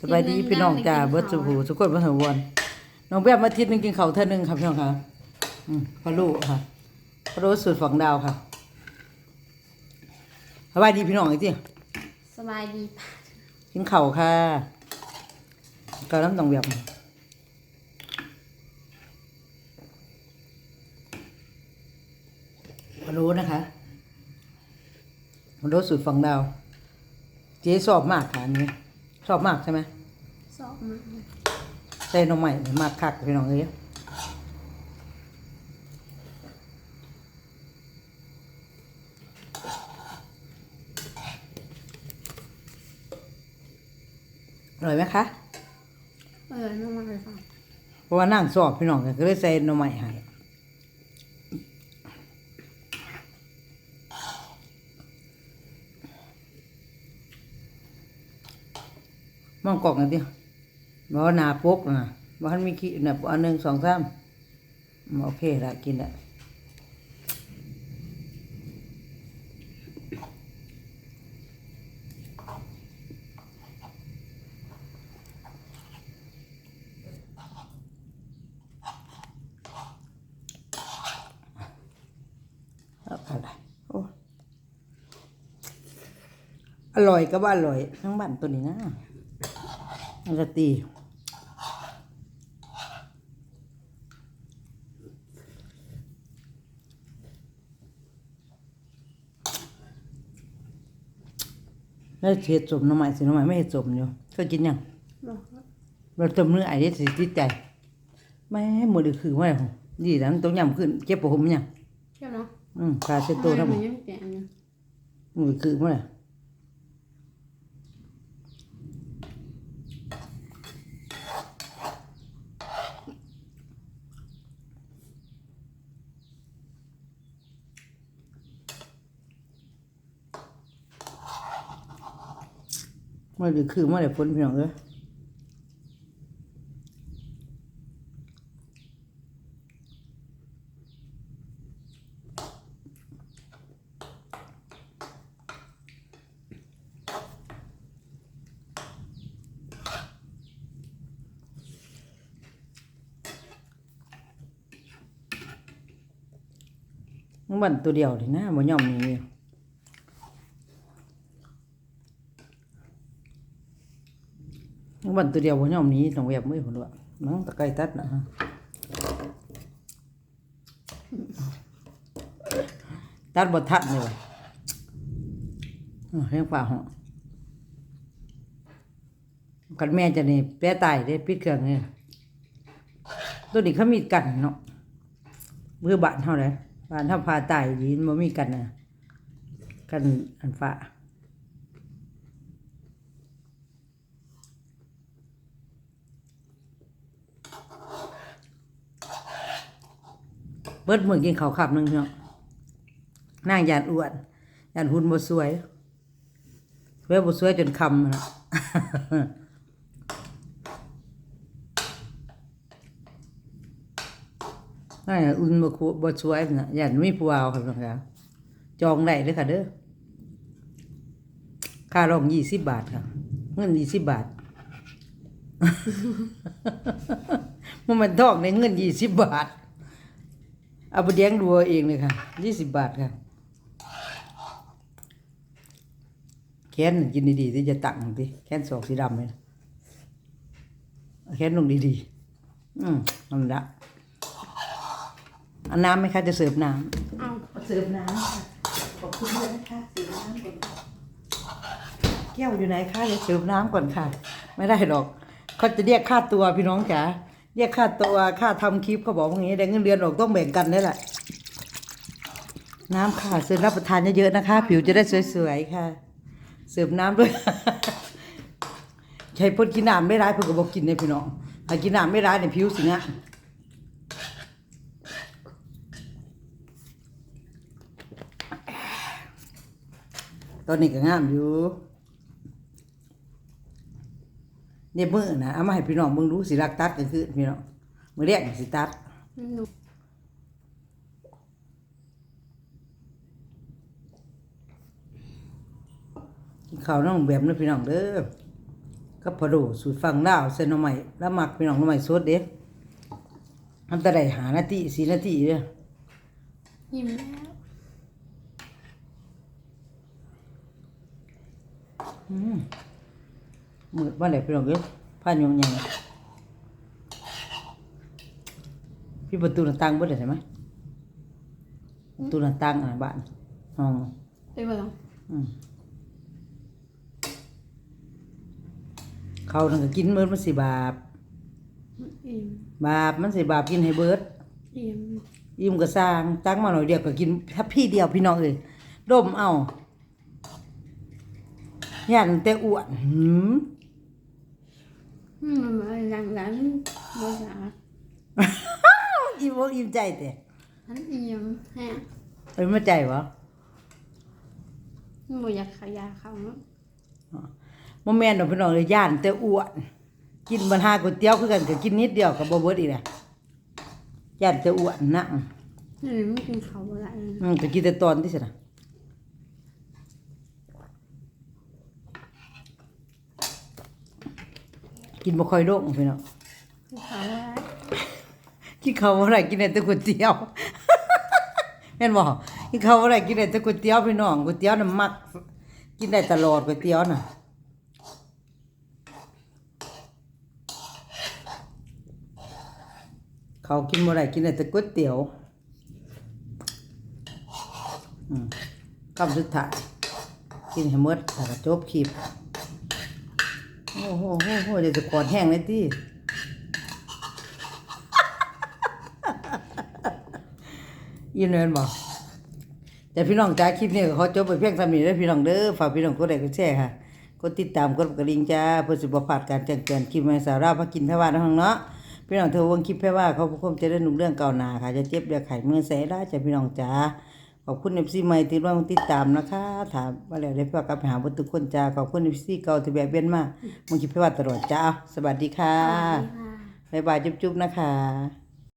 สบายดีพี่น้องจ้าเบิร์ดสุภูสุกคนมาถึงวันน้องแบบมาทิตย์หนึงกินข้าวเท่านึงครับพี่น้องค่ะอืมพะโล้ค่ะพะโล้สูตรฝังดาวค่ะสบายดีพี่น้องไอ้ที่สบายดีกินข้าวค่ะกับน้ำตองแบบพะโล้นะคะพะโล้สูตรฝังดาว เจ๊ชอบมากค่ะอันนี้ ชอบมากใช่ไหมสอบมาใส่หน้องใหม่มากคักพี่น้องเอ้ยอร่อยไหมคะเออน้องมาเลยฟังเพราะว่านั่งสอบพี่น้องก็เลยใส่หน้องใหม่ให้ มองกล่องกันดิบอกว่าหนาปกนะบอกว่ามีขี้นะอันหนึ่งสองสามโอเคละกินละเอาอะไรโอ้อร่อยก็ว่าอร่อยทั้งบ้านตัวนี้นะ มันจะตีแล้วเห็ดสมหน้ำใหม่สิหน้ำใหม่ไม่เห็ดสมอยู่ก็กินยังบอกว่าเราจมเนื้อไอ้เด็ดสิติดใจแม่หมดเลยคือว่าอะไรดีแล้วต้องยำขึ้นเจ็บปวดหัวมันยังเจ้าเนาะอืมขาเส้นตัวทำทั้งหไมมดยังแก่เนี่ยมือคือเมื่อไหร่ มื่อไหร่คือเมื่อไหร่พ้นพี่น้องเอ้ยมันตัวเดียวเลยนะบ่ยอมมีมัน บันตัวเดียวบ่ยอมนี้ต้องแบบมือผมด้วยมั้งตะไคร้ตัดนะฮะตัดบ่ทัดเลยวะเลี้ยงปลาหาะกันแม่จะนี่แปรตายได้ปิดเครื่องเนี่ยตัวนี้เขามีกันเนาะเมื่อบ้านเท่าไหร่บ้านเท่าพาตายดีมันบ่มีกันนะกันอันฟ้า เบิดมือกินข้าวขับหนึงเนาะนางยานอ้วนยานหุ่นบ่สวยสวยบ่สวยจนคำนะนั่นน่ะอุ่นบ่คบ่สวยนะยานมีผู้เอาครับน้องค่ะจองได้เด้อค่ะเด้อค่ารอง20บบาทค่ะ เงิน20บบาทมันมันทอกในเงิน20บาท เอาไปเลี้ยงดูเอาเองเลยค่ะ20บาทค่ะแค้นน่ะกินดีๆที่จะตักหน่อยดิแค้นศอกสีดำเลยนะเอาแค้นลงดีๆอืมนั่นละเอาน้ำไหมคะจะเสิร์ฟน้เอาำเสิร์ฟน้ำค่ะขอบคุณด้วยนะคะเสิร์ฟน้ำก่อนแก้วอยู่ไหนคะจะเสิร์ฟน้ำก่อนค่ะ ไม่ได้หรอก เขาจะเรียกค่าตัวพี่น้องจ๋า เรียกค่าตัวค่าทำคลิปเขาบอกว่าอย่างนี้แต่เงินเดือนออกต้องแบ่งกันนี่แหละ น้ำค่ะเสิร์ฟรับประทานเยอะๆนะคะ ผิวจะได้สวยๆค่ะ เสิร์ฟน้ำด้วยใช้พ่นกินน้ำไม่ร้ายเพื่อก็บอกกินเนี่ยพี่น้องถ้ากินน้ำไม่ร้ายเนี่ยผิวสิงะตอนนี้ก็งามอยู่ เนี่ยมือนะเอามาให้พี่น้องมึงรู้สิรักตัดก็คือพี่น้องมือเรียกสิตัดหนูกินข้าวน้องแบบนี้พี่น้องเด้อกับพะโล้สูตรฝั่งลาวเส้นหน่อไม้แล้วหมักพี่น้องหน่อไม้สดเด้ทำแต่ได้หานาทีสี่นาทีเด้อยิ้มแล้วมื ดว่าไหนพี่น้องเอ้ยผ้ายงยังพี่ประตูหน้าต่างเบิดได้ใช่ไหมประตูหน้าต่างอันนั้นบ้านห้องไปเบิ่งอืมเขานั่นก็กินเบิดมันสิบาปอิ่มบาปมันสิบาปกินให้เบิดอิ่มอิ่มก็สร้างตักมาหน่อยเดียวก็กินถ้าพี่เดียวพี่น้องเอ้ยดมเอา ย่านแต่อ้วนหืมอืมมันมาหลังหลังบ่อยากอิ่มอกอิ่มใจแต่อันอิ่มแฮะเอ้ยมาใจวะบ่อยากขยาเขาเนาะบ่แม่นดอกพี่น้องเลยย่านแต่อ้วนกินบรรหาก๋วยเตี๋ยวคือกันก็กินนิดเดียวก็บ่เบิดอีกแหละย่านแต่อ้วนนะนี่มันกินเขาวบ่ได้อืมก็กินแต่ตอนที่สินะ กินบ่ค่อยโดงพี่น้องกินเขาวบ่ได้กินข้าวบ่ได้กินได้แต่ก๋วยเตี๋ยวแม่นบ่กินข้าวบ่ได้กินได้แต่ก๋วยเตี๋ยวพี่น้องก๋วยเตี๋ยวน่ะมัก กินได้ตลอดก๋วยเตี๋ยวน่ะเขากินบ่ได้กินได้แต่ก๋วยเตี๋ยวอืมคำสุดท้ายกินให้หมดแล้วก็จบคลิป โอ้โหโอ้โหเดี๋ยวจะกอดแห้งเลยติยินเนบ่แต่พี่น้องจ้าคลิปนี้ก็ขอจบไปเพียงเท่านี้เด้อพี่น้องเด้อฝากพี่น้องกดไลค์กดแชร์ค่ะกดติดตามกดกระดิ่งจ้าเพื่อสิบ่พลาดการแจ้งเตือนคลิปใหม่สาระพักกินแพ่ว่าน้องเนาะพี่น้องเธอวงคลิปแพ่ว่าเขาพวกผมจะได้หนุ่มเรื่องเก่านาค่ะจะเจ็บเดือดไข่มือแสได้จ้าพี่น้องจ้า ขอบคุณเอฟซีใหม่ที่ร่วมติดตามนะคะ ถามว่าแล้วได้เพื่อกลับไปหาบุตรทุกคนจ้าขอบคุณเอฟซีเก่าที่แบบเบียนมามึงคลิปแพ่ว่าตลอดจ้าสวัสดีค่ะสวัสดีค่ะบ๊ายบายจุ๊บๆนะคะ